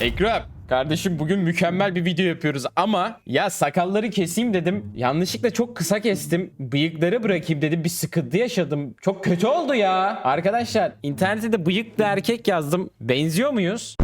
Ekrem. Kardeşim bugün mükemmel bir video yapıyoruz ama ya sakalları keseyim dedim. Yanlışlıkla çok kısa kestim. Bıyıkları bırakayım dedim. Bir sıkıntı yaşadım. Çok kötü oldu ya. Arkadaşlar internette de bıyıklı erkek yazdım. Benziyor muyuz?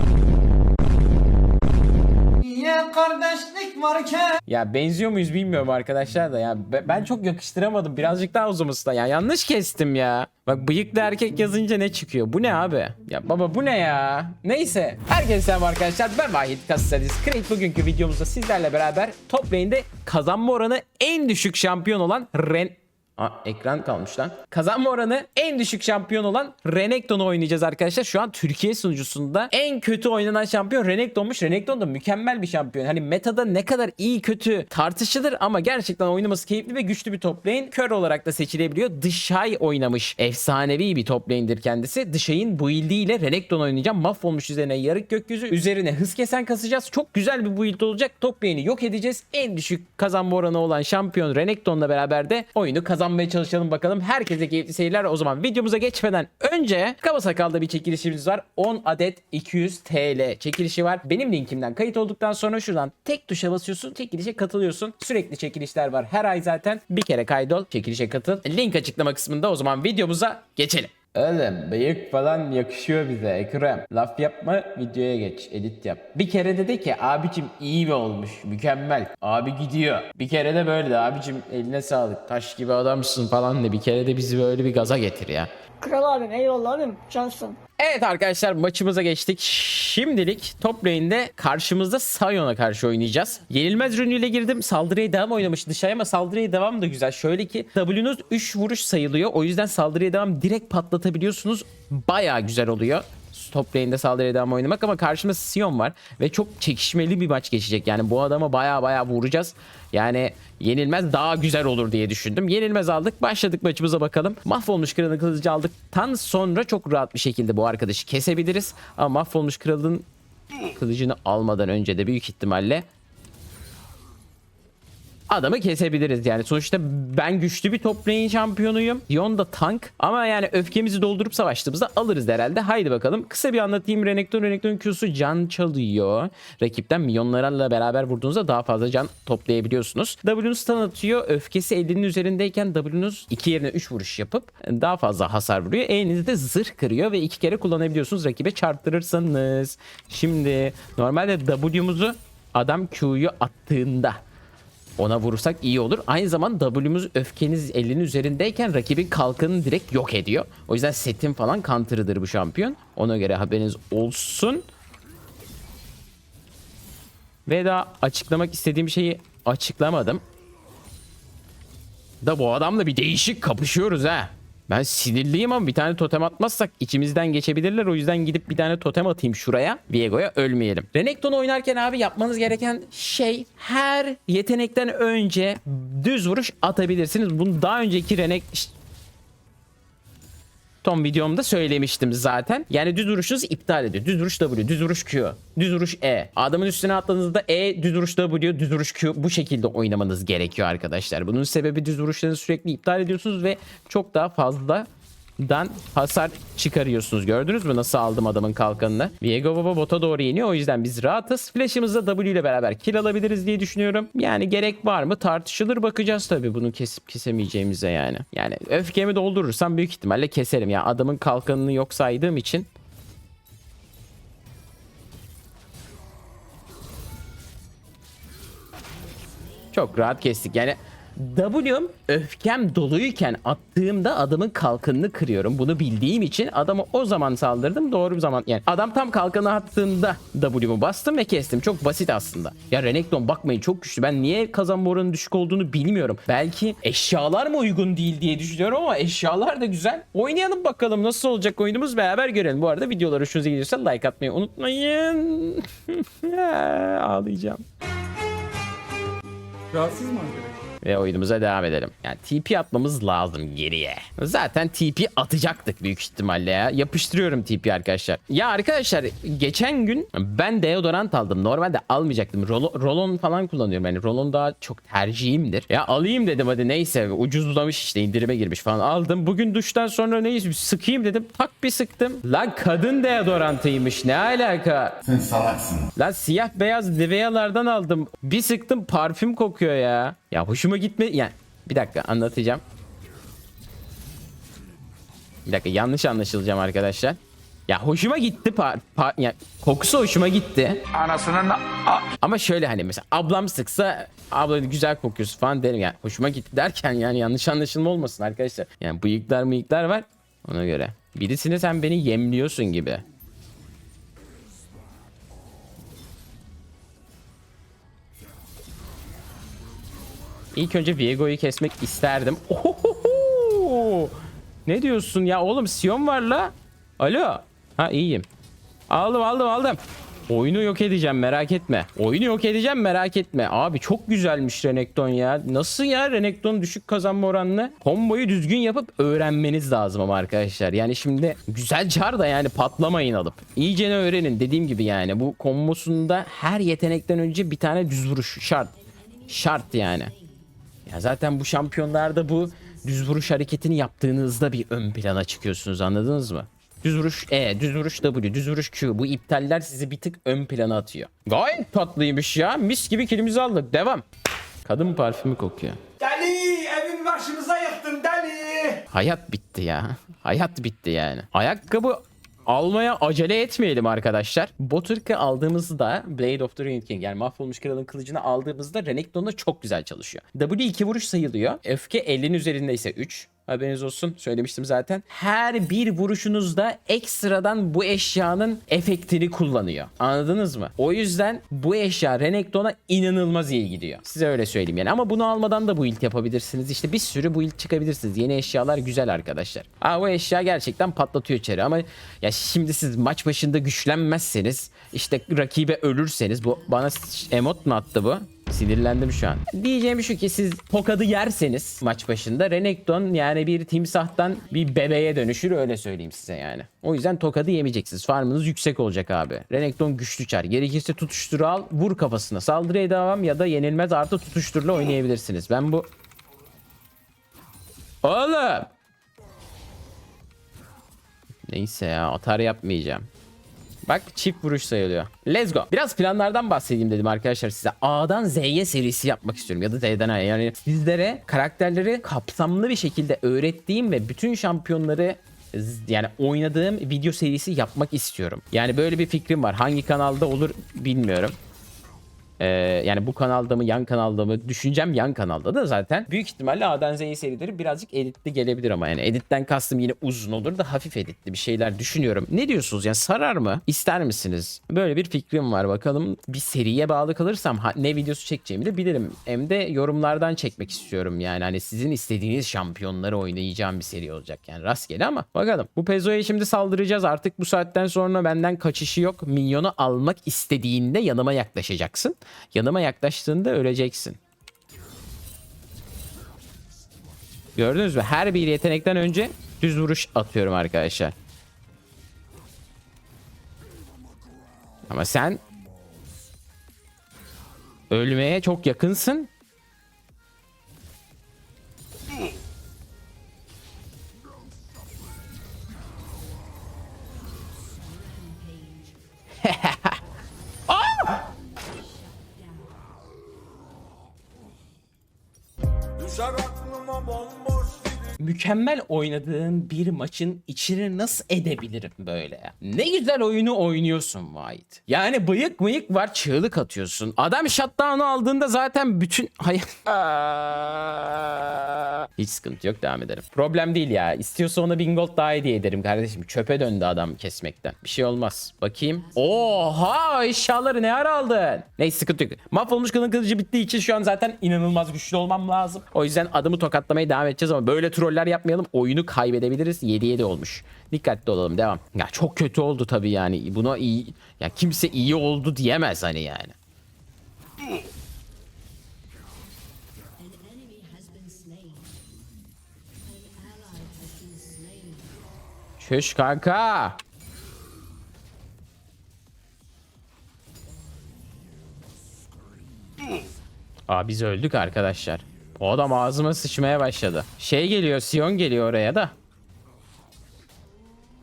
Kardeşlik varken Ya benziyor muyuz bilmiyorum arkadaşlar da ya be- ben çok yakıştıramadım birazcık daha uzaması da ya yanlış kestim ya. Bak bıyıklı erkek yazınca ne çıkıyor? Bu ne abi? Ya baba bu ne ya? Neyse. Herkese selam arkadaşlar. Ben Vahit Kassadis. Craig bugünkü videomuzda sizlerle beraber top lane'de kazanma oranı en düşük şampiyon olan Ren... Aa, ekran kalmış lan. Kazanma oranı en düşük şampiyon olan Renekton'u oynayacağız arkadaşlar. Şu an Türkiye sunucusunda en kötü oynanan şampiyon Renekton'muş. Renekton da mükemmel bir şampiyon. Hani metada ne kadar iyi kötü tartışılır ama gerçekten oynaması keyifli ve güçlü bir top lane. Kör olarak da seçilebiliyor. Dışay oynamış. Efsanevi bir top lane'dir kendisi. Dışay'ın build ile Renekton oynayacağım. Mahvolmuş üzerine yarık gökyüzü. Üzerine hız kesen kasacağız. Çok güzel bir build olacak. Top lane'i yok edeceğiz. En düşük kazanma oranı olan şampiyon Renekton'la beraber de oyunu kazanmaya çalışalım bakalım. Herkese keyifli seyirler. O zaman videomuza geçmeden önce Kaba Sakal'da bir çekilişimiz var. 10 adet 200 TL çekilişi var. Benim linkimden kayıt olduktan sonra şuradan tek tuşa basıyorsun. Çekilişe katılıyorsun. Sürekli çekilişler var. Her ay zaten bir kere kaydol. Çekilişe katıl. Link açıklama kısmında o zaman videomuza geçelim. Oğlum bıyık falan yakışıyor bize Ekrem. Laf yapma videoya geç edit yap. Bir kere dedi ki abicim iyi mi olmuş mükemmel. Abi gidiyor. Bir kere de böyle de abicim eline sağlık taş gibi adamsın falan de bir kere de bizi böyle bir gaza getir ya. Kral abim eyvallah abim cansın. Evet arkadaşlar maçımıza geçtik. Şimdilik top lane'de karşımızda Sion'a karşı oynayacağız. Yenilmez ürünüyle girdim. Saldırıya devam oynamış dışarı ama saldırıya devam da güzel. Şöyle ki W'nuz 3 vuruş sayılıyor. O yüzden saldırıya devam direkt patlatabiliyorsunuz. Baya güzel oluyor. Top lane'de saldırıya devam oynamak ama karşımda Sion var ve çok çekişmeli bir maç geçecek. Yani bu adama baya baya vuracağız. Yani yenilmez daha güzel olur diye düşündüm. Yenilmez aldık. Başladık maçımıza bakalım. Mahvolmuş kralın kılıcı aldıktan sonra çok rahat bir şekilde bu arkadaşı kesebiliriz. Ama mahvolmuş kralın kılıcını almadan önce de büyük ihtimalle adamı kesebiliriz yani. Sonuçta ben güçlü bir top lane şampiyonuyum. Yon da tank. Ama yani öfkemizi doldurup savaştığımızda alırız herhalde. Haydi bakalım. Kısa bir anlatayım. Renekton Renekton Q'su can çalıyor. Rakipten milyonlarla beraber vurduğunuzda daha fazla can toplayabiliyorsunuz. W'nuz stun atıyor. Öfkesi 50'nin üzerindeyken W'nuz 2 yerine 3 vuruş yapıp daha fazla hasar vuruyor. E'nizi de zırh kırıyor ve iki kere kullanabiliyorsunuz rakibe çarptırırsanız. Şimdi normalde W'muzu adam Q'yu attığında ona vurursak iyi olur. Aynı zamanda W'muz öfkeniz 50'nin üzerindeyken rakibin kalkanını direkt yok ediyor. O yüzden setin falan counter'ıdır bu şampiyon. Ona göre haberiniz olsun. Ve daha açıklamak istediğim şeyi açıklamadım. Da bu adamla bir değişik kapışıyoruz ha. Ben sinirliyim ama bir tane totem atmazsak içimizden geçebilirler. O yüzden gidip bir tane totem atayım şuraya. Viego'ya ölmeyelim. Renekton oynarken abi yapmanız gereken şey her yetenekten önce düz vuruş atabilirsiniz. Bunu daha önceki Renek... Tom videomda söylemiştim zaten. Yani düz vuruşunuz iptal ediyor. Düz vuruş W, düz vuruş Q, düz vuruş E. Adamın üstüne atladığınızda E, düz vuruş W, düz vuruş Q bu şekilde oynamanız gerekiyor arkadaşlar. Bunun sebebi düz vuruşlarınızı sürekli iptal ediyorsunuz ve çok daha fazla dan hasar çıkarıyorsunuz. Gördünüz mü nasıl aldım adamın kalkanını? Viego Baba bota doğru yeniyor. O yüzden biz rahatız. Flash'ımızda W ile beraber kill alabiliriz diye düşünüyorum. Yani gerek var mı? Tartışılır bakacağız tabii bunu kesip kesemeyeceğimize yani. Yani öfkemi doldurursam büyük ihtimalle keserim. Ya yani adamın kalkanını yok saydığım için Çok rahat kestik. Yani W'm öfkem doluyken attığımda adamın kalkanını kırıyorum. Bunu bildiğim için adamı o zaman saldırdım. Doğru zaman. Yani adam tam kalkanı attığında W'mu bastım ve kestim. Çok basit aslında. Ya Renekton bakmayın çok güçlü. Ben niye kazanma oranı düşük olduğunu bilmiyorum. Belki eşyalar mı uygun değil diye düşünüyorum ama eşyalar da güzel. Oynayalım bakalım nasıl olacak oyunumuz beraber görelim. Bu arada videolar hoşunuza gidiyorsa like atmayı unutmayın. Ağlayacağım. Rahatsız mı arkadaş? Ve oyunumuza devam edelim. Yani TP atmamız lazım geriye. Zaten TP atacaktık büyük ihtimalle ya. Yapıştırıyorum TP arkadaşlar. Ya arkadaşlar geçen gün ben deodorant aldım. Normalde almayacaktım. Rolo- Rolon falan kullanıyorum. Yani Rolon daha çok tercihimdir. Ya alayım dedim hadi neyse. Ucuzlamış işte indirime girmiş falan. Aldım. Bugün duştan sonra neyse sıkayım dedim. Tak bir sıktım. Lan kadın deodorantıymış. Ne alaka? Sen salaksın. Lan siyah beyaz Nivea'lardan aldım. Bir sıktım parfüm kokuyor ya. Ya hoşuma gitme... Yani bir dakika anlatacağım. Bir dakika yanlış anlaşılacağım arkadaşlar. Ya hoşuma gitti par, par- ya kokusu hoşuma gitti. Anasının Ama şöyle hani mesela ablam sıksa abla güzel kokuyorsun falan derim yani hoşuma gitti derken yani yanlış anlaşılma olmasın arkadaşlar. Yani bıyıklar mıyıklar var ona göre. Birisini sen beni yemliyorsun gibi. İlk önce Viego'yu kesmek isterdim. Ohohoho! Ne diyorsun ya oğlum Sion var la. Alo. Ha iyiyim. Aldım aldım aldım. Oyunu yok edeceğim merak etme. Oyunu yok edeceğim merak etme. Abi çok güzelmiş Renekton ya. Nasıl ya Renekton düşük kazanma oranlı? Komboyu düzgün yapıp öğrenmeniz lazım ama arkadaşlar. Yani şimdi güzel çar da yani patlamayın alıp. İyicene öğrenin dediğim gibi yani. Bu kombosunda her yetenekten önce bir tane düz vuruş şart. Şart yani. Ya zaten bu şampiyonlarda bu düz vuruş hareketini yaptığınızda bir ön plana çıkıyorsunuz anladınız mı? Düz vuruş E, düz vuruş W, düz vuruş Q. Bu iptaller sizi bir tık ön plana atıyor. Gayet tatlıymış ya. Mis gibi kilimizi aldık. Devam. Kadın parfümü kokuyor. Deli evin başımıza yıktın deli. Hayat bitti ya. Hayat bitti yani. Ayakkabı almaya acele etmeyelim arkadaşlar. Botırk'ı aldığımızda Blade of the Ruined King yani mahvolmuş kralın kılıcını aldığımızda Renekton'da çok güzel çalışıyor. W 2 vuruş sayılıyor. Öfke 50'nin üzerinde ise 3. Haberiniz olsun söylemiştim zaten. Her bir vuruşunuzda ekstradan bu eşyanın efektini kullanıyor. Anladınız mı? O yüzden bu eşya Renekton'a inanılmaz iyi gidiyor. Size öyle söyleyeyim yani. Ama bunu almadan da bu ilk yapabilirsiniz. İşte bir sürü bu ilk çıkabilirsiniz. Yeni eşyalar güzel arkadaşlar. Aa bu eşya gerçekten patlatıyor içeri ama ya şimdi siz maç başında güçlenmezseniz işte rakibe ölürseniz bu bana emot mu attı bu? Sinirlendim şu an. Diyeceğim şu ki siz tokadı yerseniz maç başında Renekton yani bir timsahtan bir bebeğe dönüşür öyle söyleyeyim size yani. O yüzden tokadı yemeyeceksiniz. Farmınız yüksek olacak abi. Renekton güçlü çar. Gerekirse tutuşturu al vur kafasına. Saldırıya devam ya da yenilmez artı tutuşturla oynayabilirsiniz. Ben bu... Oğlum! Neyse ya atar yapmayacağım. Bak çift vuruş sayılıyor. Let's go. Biraz planlardan bahsedeyim dedim arkadaşlar size. A'dan Z'ye serisi yapmak istiyorum ya da Z'den A'ya. Yani sizlere karakterleri kapsamlı bir şekilde öğrettiğim ve bütün şampiyonları yani oynadığım video serisi yapmak istiyorum. Yani böyle bir fikrim var. Hangi kanalda olur bilmiyorum. Ee, yani bu kanalda mı yan kanalda mı düşüncem yan kanalda da zaten büyük ihtimalle A'dan Z'ye serileri birazcık editli gelebilir ama yani editten kastım yine uzun olur da hafif editli bir şeyler düşünüyorum. Ne diyorsunuz yani sarar mı? İster misiniz? Böyle bir fikrim var bakalım bir seriye bağlı kalırsam ha- ne videosu çekeceğimi de bilirim. Hem de yorumlardan çekmek istiyorum yani hani sizin istediğiniz şampiyonları oynayacağım bir seri olacak yani rastgele ama bakalım. Bu Pezo'ya şimdi saldıracağız artık bu saatten sonra benden kaçışı yok. Minyonu almak istediğinde yanıma yaklaşacaksın. Yanıma yaklaştığında öleceksin. Gördünüz mü? Her bir yetenekten önce düz vuruş atıyorum arkadaşlar. Ama sen ölmeye çok yakınsın. Düşer aklıma bomboş mükemmel oynadığın bir maçın içine nasıl edebilirim böyle ya? Ne güzel oyunu oynuyorsun Vahit. Yani bıyık mıyık var çığlık atıyorsun. Adam shutdown'u aldığında zaten bütün... Hayır. Hiç sıkıntı yok devam ederim. Problem değil ya. İstiyorsa ona bin gold daha hediye ederim kardeşim. Çöpe döndü adam kesmekten. Bir şey olmaz. Bakayım. Oha eşyaları ne ara aldın? Neyse sıkıntı yok. Mahvolmuş kılın kılıcı bittiği için şu an zaten inanılmaz güçlü olmam lazım. O yüzden adımı tokatlamaya devam edeceğiz ama böyle goller yapmayalım. Oyunu kaybedebiliriz. 7-7 olmuş. Dikkatli olalım. Devam. Ya çok kötü oldu tabii yani. Buna iyi ya kimse iyi oldu diyemez hani yani. Çüş kanka. Aa biz öldük arkadaşlar. O adam ağzıma sıçmaya başladı. Şey geliyor, Sion geliyor oraya da.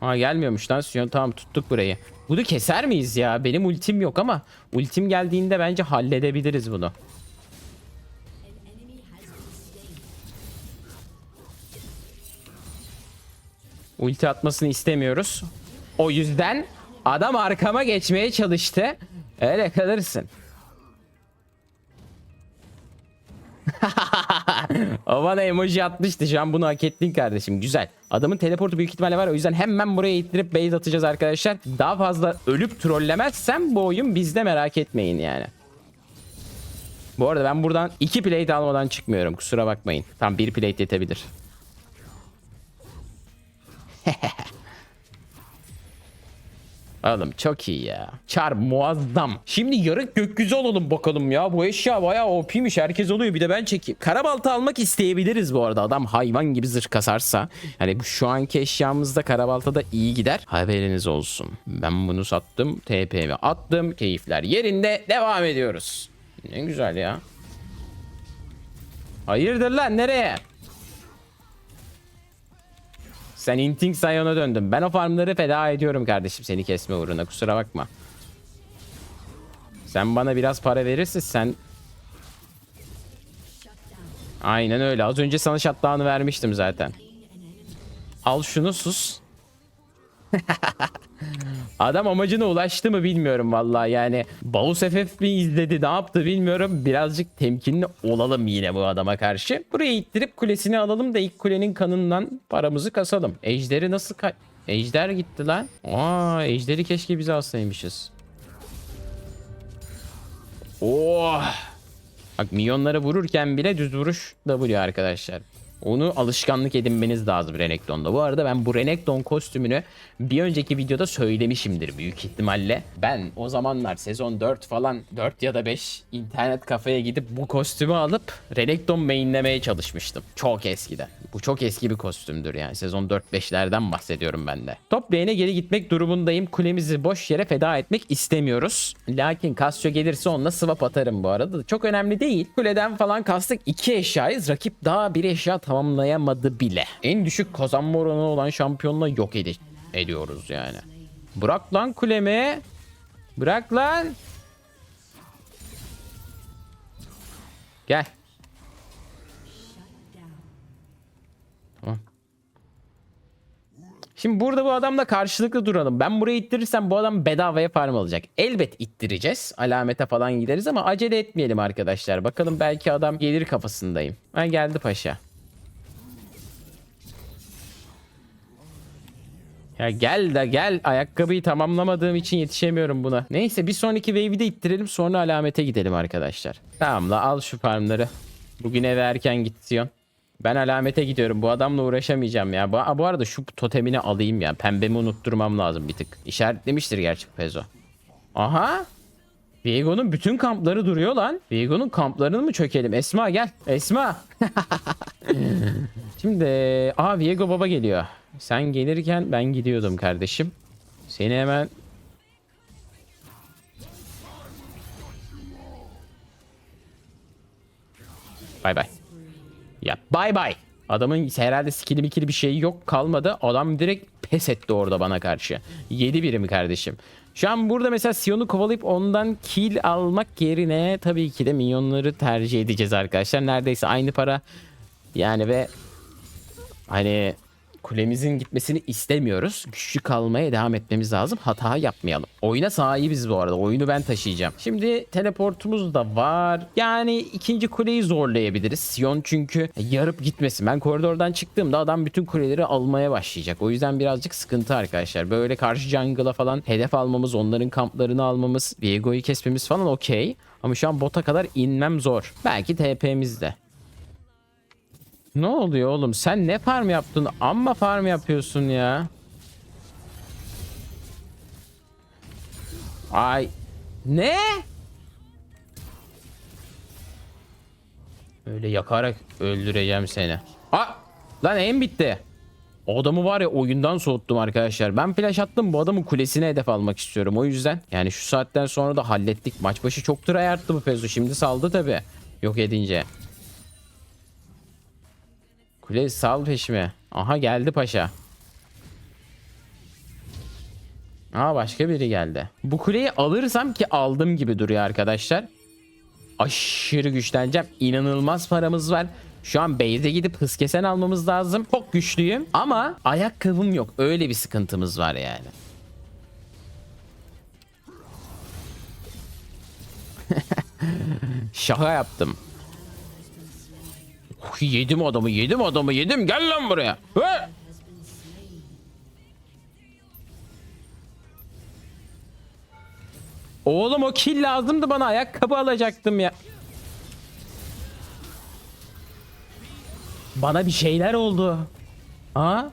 Ha gelmiyormuş lan Sion tamam tuttuk burayı. Bunu keser miyiz ya? Benim ultim yok ama ultim geldiğinde bence halledebiliriz bunu. Ulti atmasını istemiyoruz. O yüzden adam arkama geçmeye çalıştı. Öyle kalırsın. o bana emoji atmıştı. Şu an bunu hak ettin kardeşim. Güzel. Adamın teleportu büyük ihtimalle var. O yüzden hemen buraya ittirip base atacağız arkadaşlar. Daha fazla ölüp trollemezsem bu oyun bizde merak etmeyin yani. Bu arada ben buradan iki plate almadan çıkmıyorum. Kusura bakmayın. Tam bir plate yetebilir. Oğlum çok iyi ya. Çar muazzam. Şimdi yarık gökyüzü olalım bakalım ya. Bu eşya bayağı OP'miş. Herkes oluyor. Bir de ben çekeyim. Karabalta almak isteyebiliriz bu arada. Adam hayvan gibi zırh kasarsa. Yani bu şu anki eşyamızda karabalta da iyi gider. Haberiniz olsun. Ben bunu sattım. TP'mi attım. Keyifler yerinde. Devam ediyoruz. Ne güzel ya. Hayırdır lan nereye? Sen Inting Sion'a döndün. Ben o farmları feda ediyorum kardeşim seni kesme uğruna. Kusura bakma. Sen bana biraz para verirsin sen... Aynen öyle. Az önce sana shutdown'ı vermiştim zaten. Al şunu sus. Adam amacına ulaştı mı bilmiyorum vallahi yani. Baus FF mi izledi ne yaptı bilmiyorum. Birazcık temkinli olalım yine bu adama karşı. Buraya ittirip kulesini alalım da ilk kulenin kanından paramızı kasalım. Ejderi nasıl ka... Ejder gitti lan. Aa, ejderi keşke bize alsaymışız. Oh! Bak milyonları vururken bile düz vuruş W arkadaşlar. Onu alışkanlık edinmeniz lazım Renekton'da. Bu arada ben bu Renekton kostümünü bir önceki videoda söylemişimdir büyük ihtimalle. Ben o zamanlar sezon 4 falan 4 ya da 5 internet kafeye gidip bu kostümü alıp Renekton mainlemeye çalışmıştım. Çok eskiden. Bu çok eski bir kostümdür yani. Sezon 4-5'lerden bahsediyorum ben de. Top lane'e geri gitmek durumundayım. Kulemizi boş yere feda etmek istemiyoruz. Lakin Casio gelirse onunla swap atarım bu arada. Çok önemli değil. Kuleden falan kastık. iki eşyayız. Rakip daha bir eşya tamamlayamadı bile. En düşük kazanma oranı olan şampiyonla yok edi ediyoruz yani. Bırak lan kulemi. Bırak lan. Gel. Şimdi burada bu adamla karşılıklı duralım. Ben buraya ittirirsem bu adam bedavaya farm alacak. Elbet ittireceğiz. Alamete falan gideriz ama acele etmeyelim arkadaşlar. Bakalım belki adam gelir kafasındayım. Ha geldi paşa. Ya gel de gel. Ayakkabıyı tamamlamadığım için yetişemiyorum buna. Neyse bir sonraki wave'i de ittirelim sonra alamete gidelim arkadaşlar. Tamam la al şu farmları. Bugün eve erken git Ben alamete gidiyorum. Bu adamla uğraşamayacağım ya. Bu, bu arada şu totemini alayım ya. Pembemi unutturmam lazım bir tık. İşaretlemiştir gerçi Pezo. Aha. Viego'nun bütün kampları duruyor lan. Viego'nun kamplarını mı çökelim? Esma gel. Esma. Şimdi aa Viego baba geliyor. Sen gelirken ben gidiyordum kardeşim. Seni hemen Bay bay. Ya bay bay. Adamın herhalde skill'i mikili bir şey yok kalmadı. Adam direkt pes etti orada bana karşı. 7 birim kardeşim. Şu an burada mesela Sion'u kovalayıp ondan kill almak yerine tabii ki de minyonları tercih edeceğiz arkadaşlar. Neredeyse aynı para yani ve hani kulemizin gitmesini istemiyoruz. Güçlü kalmaya devam etmemiz lazım. Hata yapmayalım. Oyuna sahibiz bu arada. Oyunu ben taşıyacağım. Şimdi teleportumuz da var. Yani ikinci kuleyi zorlayabiliriz. Sion çünkü yarıp gitmesin. Ben koridordan çıktığımda adam bütün kuleleri almaya başlayacak. O yüzden birazcık sıkıntı arkadaşlar. Böyle karşı jungle'a falan hedef almamız, onların kamplarını almamız, Viego'yu kesmemiz falan okey. Ama şu an bota kadar inmem zor. Belki TP'miz de. Ne oluyor oğlum? Sen ne farm yaptın? Amma farm yapıyorsun ya. Ay. Ne? Öyle yakarak öldüreceğim seni. Aa! Lan en bitti. O adamı var ya oyundan soğuttum arkadaşlar. Ben flash attım bu adamın kulesine hedef almak istiyorum. O yüzden yani şu saatten sonra da hallettik. Maç başı çok try arttı bu Pezu. Şimdi saldı tabi. Yok edince. Kule sal peşime. Aha geldi paşa. Aa başka biri geldi. Bu kuleyi alırsam ki aldım gibi duruyor arkadaşlar. Aşırı güçleneceğim. İnanılmaz paramız var. Şu an base'e gidip hız kesen almamız lazım. Çok güçlüyüm ama ayakkabım yok. Öyle bir sıkıntımız var yani. Şaka yaptım. Oh, yedim adamı, yedim adamı, yedim. Gel lan buraya. Hı! Oğlum o kill lazımdı bana. Ayakkabı alacaktım ya. Bana bir şeyler oldu. Ha?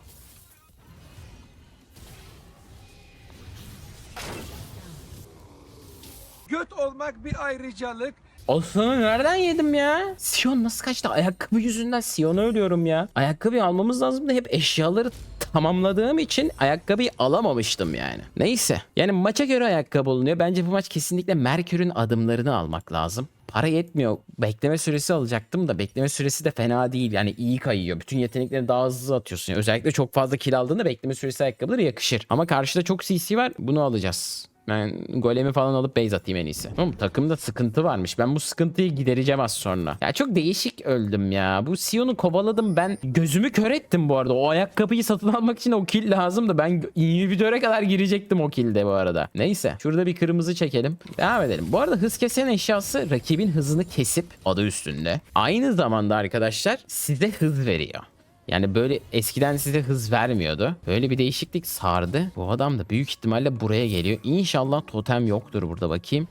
Göt olmak bir ayrıcalık. Aslanı nereden yedim ya? Sion nasıl kaçtı? Ayakkabı yüzünden Sion'u ölüyorum ya. Ayakkabıyı almamız lazım da hep eşyaları tamamladığım için ayakkabıyı alamamıştım yani. Neyse. Yani maça göre ayakkabı olunuyor. Bence bu maç kesinlikle Merkür'ün adımlarını almak lazım. Para yetmiyor. Bekleme süresi alacaktım da bekleme süresi de fena değil. Yani iyi kayıyor. Bütün yetenekleri daha hızlı atıyorsun. Yani özellikle çok fazla kill aldığında bekleme süresi ayakkabıları yakışır. Ama karşıda çok CC var. Bunu alacağız. Ben golemi falan alıp base atayım en iyisi. Oğlum takımda sıkıntı varmış. Ben bu sıkıntıyı gidereceğim az sonra. Ya çok değişik öldüm ya. Bu Sion'u kovaladım ben. Gözümü kör ettim bu arada. O ayakkabıyı satın almak için o kill lazımdı. Ben inhibitöre kadar girecektim o killde bu arada. Neyse. Şurada bir kırmızı çekelim. Devam edelim. Bu arada hız kesen eşyası rakibin hızını kesip adı üstünde. Aynı zamanda arkadaşlar size hız veriyor. Yani böyle eskiden size hız vermiyordu. Böyle bir değişiklik sardı. Bu adam da büyük ihtimalle buraya geliyor. İnşallah totem yoktur burada bakayım.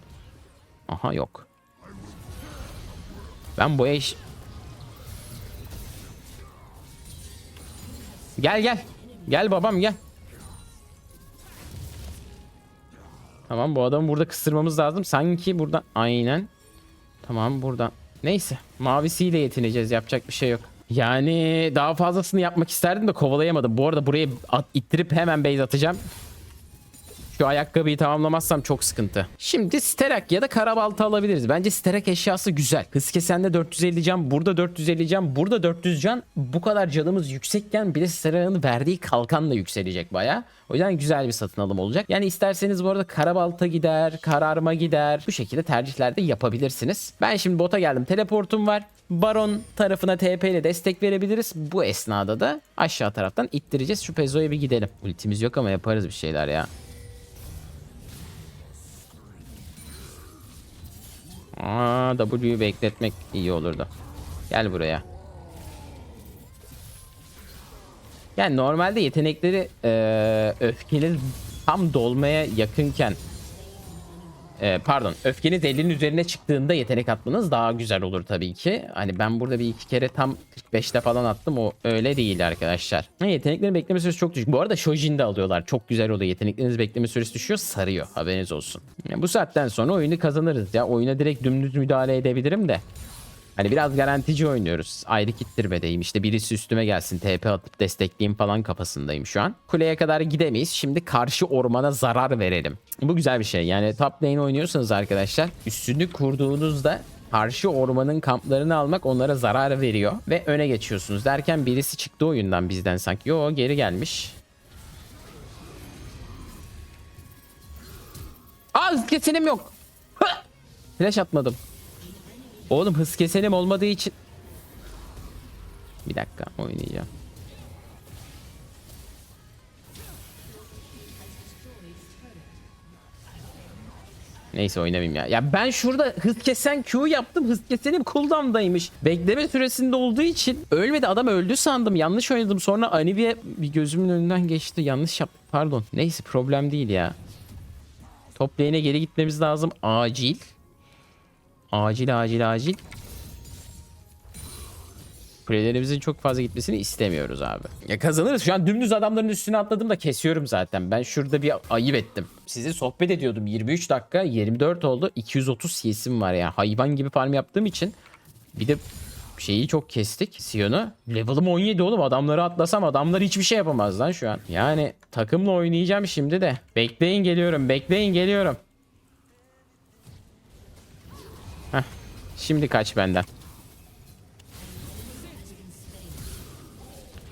Aha yok. Ben bu eş... Gel gel. Gel babam gel. Tamam bu adamı burada kıstırmamız lazım. Sanki buradan... Aynen. Tamam buradan. Neyse. Mavisiyle yetineceğiz. Yapacak bir şey yok. Yani daha fazlasını yapmak isterdim de kovalayamadım. Bu arada buraya at, ittirip hemen base atacağım. Şu ayakkabıyı tamamlamazsam çok sıkıntı. Şimdi Sterak ya da Karabalta alabiliriz. Bence Sterak eşyası güzel. Hız kesende 450 can, burada 450 can, burada 400 can. Bu kadar canımız yüksekken bir de Sterak'ın verdiği kalkan da yükselecek baya. O yüzden güzel bir satın alım olacak. Yani isterseniz bu arada Karabalta gider, Kararma gider. Bu şekilde tercihler de yapabilirsiniz. Ben şimdi bota geldim. Teleportum var. Baron tarafına TP ile destek verebiliriz. Bu esnada da aşağı taraftan ittireceğiz. Şu Pezo'ya bir gidelim. Ultimiz yok ama yaparız bir şeyler ya. Aa, W'yu bekletmek iyi olurdu. Gel buraya. Yani normalde yetenekleri eee öfkeniz tam dolmaya yakınken eee, pardon öfkeniz 50'nin üzerine çıktığında yetenek atmanız daha güzel olur tabii ki. Hani ben burada bir iki kere tam 45'te falan attım o öyle değil arkadaşlar. Ha, yeteneklerin bekleme süresi çok düşük. Bu arada Shojin de alıyorlar. Çok güzel oluyor. Yetenekleriniz bekleme süresi düşüyor sarıyor. Haberiniz olsun. Yani bu saatten sonra oyunu kazanırız ya. Oyuna direkt dümdüz müdahale edebilirim de. Hani biraz garantici oynuyoruz. Ayrı kittirmedeyim. İşte birisi üstüme gelsin TP atıp destekleyeyim falan kafasındayım şu an. Kuleye kadar gidemeyiz. Şimdi karşı ormana zarar verelim. Bu güzel bir şey. Yani top lane oynuyorsanız arkadaşlar üstünlük kurduğunuzda karşı ormanın kamplarını almak onlara zarar veriyor. Ve öne geçiyorsunuz. Derken birisi çıktı oyundan bizden sanki. Yo geri gelmiş. Aa kesenim yok. Flash atmadım. Oğlum hız kesenim olmadığı için... Bir dakika oynayacağım. Neyse oynamayayım ya. Ya ben şurada hız kesen Q yaptım. Hız kesenim cooldown'daymış. Bekleme süresinde olduğu için ölmedi. Adam öldü sandım. Yanlış oynadım. Sonra Anivia bir gözümün önünden geçti. Yanlış yaptım. Pardon. Neyse problem değil ya. Top geri gitmemiz lazım. Acil. Acil acil acil. Kulelerimizin çok fazla gitmesini istemiyoruz abi. Ya kazanırız. Şu an dümdüz adamların üstüne atladım da kesiyorum zaten. Ben şurada bir ayıp ettim. Size sohbet ediyordum. 23 dakika 24 oldu. 230 CS'im var ya. Hayvan gibi farm yaptığım için. Bir de şeyi çok kestik. Sion'u. Level'ım 17 oğlum. Adamları atlasam adamlar hiçbir şey yapamaz lan şu an. Yani takımla oynayacağım şimdi de. Bekleyin geliyorum. Bekleyin geliyorum. Şimdi kaç benden.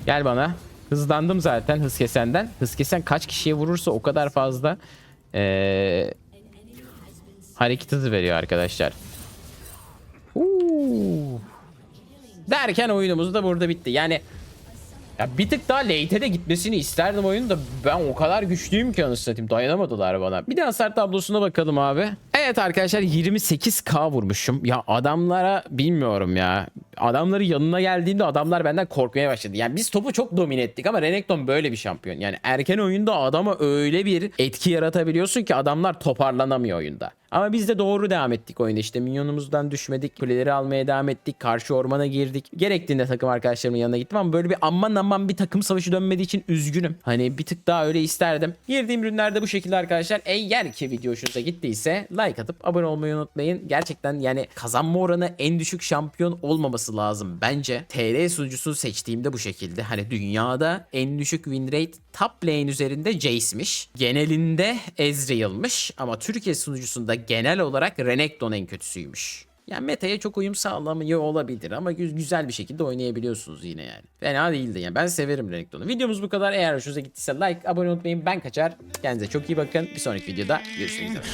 Gel bana. Hızlandım zaten hız kesenden. Hız kesen kaç kişiye vurursa o kadar fazla ee, hareket hızı veriyor arkadaşlar. Huu. Derken oyunumuz da burada bitti. Yani ya bir tık daha late'e de gitmesini isterdim oyunu da ben o kadar güçlüyüm ki anasını satayım dayanamadılar bana. Bir de hasar tablosuna bakalım abi. Evet arkadaşlar 28k vurmuşum. Ya adamlara bilmiyorum ya. Adamları yanına geldiğimde adamlar benden korkmaya başladı. Yani biz topu çok domine ettik ama Renekton böyle bir şampiyon. Yani erken oyunda adama öyle bir etki yaratabiliyorsun ki adamlar toparlanamıyor oyunda. Ama biz de doğru devam ettik oyunda. İşte minyonumuzdan düşmedik. Kuleleri almaya devam ettik. Karşı ormana girdik. Gerektiğinde takım arkadaşlarımın yanına gittim ama böyle bir aman aman bir takım savaşı dönmediği için üzgünüm. Hani bir tık daha öyle isterdim. Girdiğim ürünlerde bu şekilde arkadaşlar. Eğer ki video hoşunuza gittiyse like atıp abone olmayı unutmayın. Gerçekten yani kazanma oranı en düşük şampiyon olmaması lazım bence. TR sunucusunu seçtiğimde bu şekilde. Hani dünyada en düşük win rate top lane üzerinde Jace'miş. Genelinde Ezreal'mış ama Türkiye sunucusunda genel olarak Renekton en kötüsüymüş. Yani meta'ya çok uyum sağlamıyor olabilir ama gü- güzel bir şekilde oynayabiliyorsunuz yine yani. Fena değildi yani. Ben severim Renekton'u. Videomuz bu kadar. Eğer hoşunuza gittiyse like, abone unutmayın. Ben kaçar. Kendinize çok iyi bakın. Bir sonraki videoda görüşmek üzere.